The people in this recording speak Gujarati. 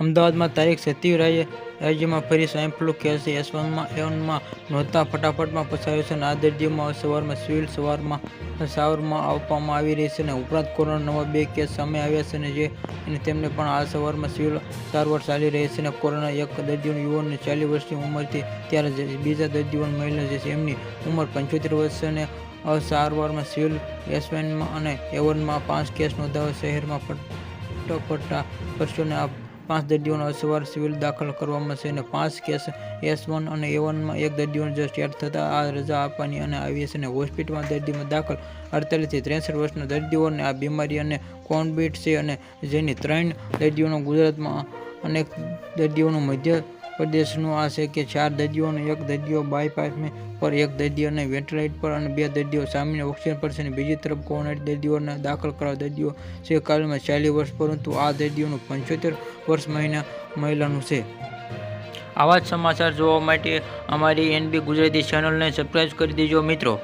અમદાવાદમાં તારીખ રાજ્ય રાજ્યમાં ફરી સ્વાઇન ફ્લૂ કેસ વનમાં એવનમાં નોંધતા ફટાફટમાં પસાર્યો છે અને આ દર્દીઓમાં સવારમાં સિવિલ સવારમાં સારવારમાં આપવામાં આવી રહી છે અને ઉપરાંત કોરોના નવા બે કેસ સામે આવ્યા છે અને જે અને તેમને પણ આ સવારમાં સિવિલ સારવાર ચાલી રહી છે અને કોરોના એક દર્દીઓનું યુવાનની ચાલીસ વર્ષની ઉંમરથી ત્યારે બીજા દર્દીઓની મહિલા જે છે એમની ઉંમર પંચોતેર વર્ષ છે અને સારવારમાં સિવિલ એસવાનમાં અને એવનમાં પાંચ કેસ નોંધાવા શહેરમાં ફટફટા પરસ્યોને આ પાંચ દર્દીઓને અસવાર સિવિલ દાખલ કરવામાં છે અને પાંચ કેસ એસ વન અને એ વનમાં એક દર્દીઓને જસ્ટ થતાં આ રજા આપવાની અને આવી છે અને હોસ્પિટલમાં દર્દીમાં દાખલ અડતાલીસથી ત્રેસઠ વર્ષના દર્દીઓને આ બીમારી અને કોન્બિટ છે અને જેની ત્રણ દર્દીઓનો ગુજરાતમાં અનેક દર્દીઓનું મધ્ય પ્રદેશનું આ છે કે ચાર દર્દીઓને એક દર્દીઓ બાયપાસ પર, એક દર્દીઓને વેન્ટિલેટર પર અને બે દર્દીઓ સામાન્ય ઓક્સિજન પર છે અને બીજી તરફ કોવિડ દર્દીઓને દાખલ કરવા દર્દીઓ છે. કાલમાં ચાલીસ વર્ષ, પરંતુ આ દર્દીઓનું પંચોતેર વર્ષ મહિના મહિલાનું છે. આવા જ સમાચાર જોવા માટે અમારી એનબી ગુજરાતી ચેનલને સબસ્ક્રાઈબ કરી દેજો મિત્રો.